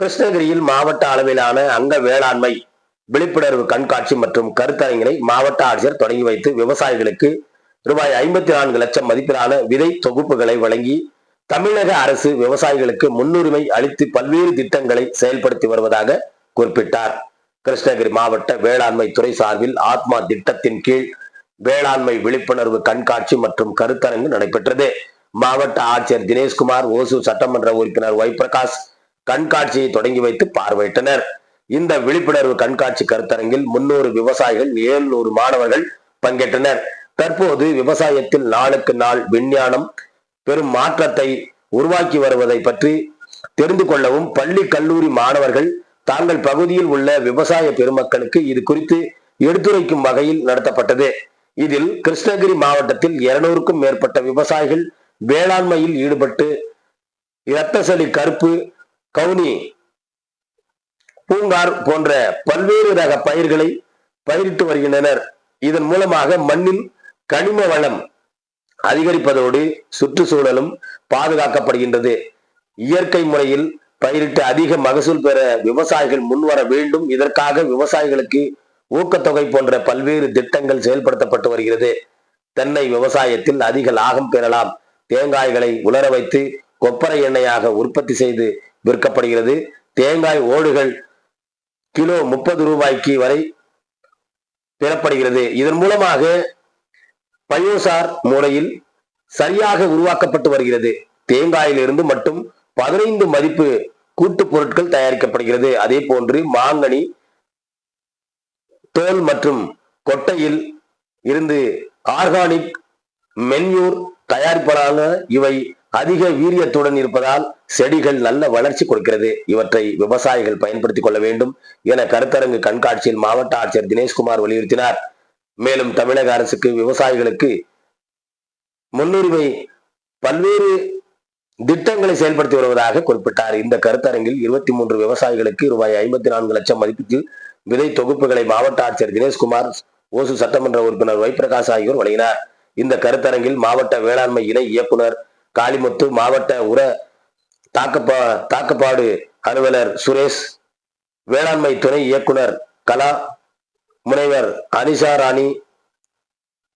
கிருஷ்ணகிரியில் மாவட்ட அளவிலான அங்க வேளாண்மை விழிப்புணர்வு கண்காட்சி மற்றும் கருத்தரங்கினை மாவட்ட ஆட்சியர் தொடங்கி வைத்து விவசாயிகளுக்கு ரூபாய் ஐம்பத்தி நான்கு லட்சம் மதிப்பிலான விதை தொகுப்புகளை வழங்கி தமிழக அரசு விவசாயிகளுக்கு முன்னுரிமை அளித்து பல்வேறு திட்டங்களை செயல்படுத்தி வருவதாக குறிப்பிட்டார். கிருஷ்ணகிரி மாவட்ட வேளாண்மை துறை சார்பில் ஆத்மா திட்டத்தின் கீழ் வேளாண்மை விழிப்புணர்வு கண்காட்சி மற்றும் கருத்தரங்கு நடைபெற்றது. மாவட்ட ஆட்சியர் தினேஷ்குமார் ஓசூர் சட்டமன்ற உறுப்பினர் ஒய் பிரகாஷ் கண்காட்சியை தொடங்கி வைத்து பார்வையிட்டனர். இந்த விழிப்புணர்வு கண்காட்சி கருத்தரங்கில் முன்னூறு விவசாயிகள் ஏழுநூறு மாணவர்கள் பங்கேற்றனர். தற்போது விவசாயத்தில் நாளுக்கு நாள் விஞ்ஞானம் பெரும் மாற்றத்தை உருவாக்கி வருவதை பற்றி தெரிந்து கொள்ளவும் பள்ளி கல்லூரி மாணவர்கள் தாங்கள் பகுதியில் உள்ள விவசாய பெருமக்களுக்கு இது குறித்து எடுத்துரைக்கும் வகையில் நடத்தப்பட்டது. இதில் கிருஷ்ணகிரி மாவட்டத்தில் இருநூறுக்கும் மேற்பட்ட விவசாயிகள் வேளாண்மையில் ஈடுபட்டு இரத்தசளி கருப்பு கவுனி பூங்கார் போன்ற பல்வேறு ரக பயிர்களை பயிரிட்டு வருகின்றனர். இதன் மூலமாக மண்ணில் கனிம வளம் அதிகரிப்பதோடு சுற்றுச்சூழலும் பாதுகாக்கப்படுகின்றது. இயற்கை முறையில் பயிரிட்டு அதிக மகசூல் பெற விவசாயிகள் முன்வர வேண்டும். இதற்காக விவசாயிகளுக்கு ஊக்கத்தொகை போன்ற பல்வேறு திட்டங்கள் செயல்படுத்தப்பட்டு வருகிறது. தென்னை விவசாயத்தில் அதிக லாபம் பெறலாம். தேங்காய்களை உலர வைத்து கொப்பரை எண்ணெயாக உற்பத்தி செய்து விற்கப்படுகிறது. தேங்காய் ஓடுகள் கிலோ முப்பது ரூபாய்க்கு வரை பெறப்படுகிறது. இதன் மூலமாக பயோசார் மூலையில் சரியாக உருவாக்கப்பட்டு வருகிறது. தேங்காயிலிருந்து மட்டும் பதினைந்து மதிப்பு கூட்டு பொருட்கள் தயாரிக்கப்படுகிறது. அதே போன்று மாங்கனி தோல் மற்றும் கொட்டையில் இருந்து ஆர்கானிக் மென்யூர் தயாரிப்பதாக இவை அதிக வீரியத்துடன் இருப்பதால் செடிகள் நல்ல வளர்ச்சி கொடுக்கிறது. இவற்றை விவசாயிகள் பயன்படுத்திக் கொள்ள வேண்டும் என கருத்தரங்கு கண்காட்சியில் மாவட்ட ஆட்சியர் தினேஷ்குமார் வலியுறுத்தினார். மேலும் தமிழக அரசுக்கு விவசாயிகளுக்கு முன்னுரிமை பல்வேறு திட்டங்களை செயல்படுத்தி வருவதாக குறிப்பிட்டார். இந்த கருத்தரங்கில் இருபத்தி மூன்று விவசாயிகளுக்கு ரூபாய் ஐம்பத்தி நான்கு லட்சம் மதிப்பீட்டில் விதை தொகுப்புகளை மாவட்ட ஆட்சியர் தினேஷ்குமார் ஓசு சட்டமன்ற உறுப்பினர் வைப்பிரகாஷ் ஆகியோர் வழங்கினார். இந்த கருத்தரங்கில் மாவட்ட வேளாண்மை இணை இயக்குனர் காளிமுத்து மாவட்ட உர தாக்கப்பா தாக்கப்பாடு அலுவலர் சுரேஷ் வேளாண்மை துணை இயக்குனர் கலா முனைவர் அனிஷா ராணி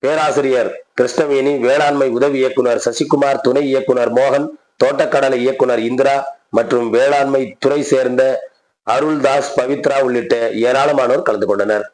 பேராசிரியர் கிருஷ்ணவேணி வேளாண்மை உதவி இயக்குனர் சசிகுமார் துணை இயக்குனர் மோகன் தோட்டக்கடலை இயக்குனர் இந்திரா மற்றும் வேளாண்மை துறை சேர்ந்த அருள்தாஸ் பவித்ரா உள்ளிட்ட ஏராளமானோர் கலந்து கொண்டனர்.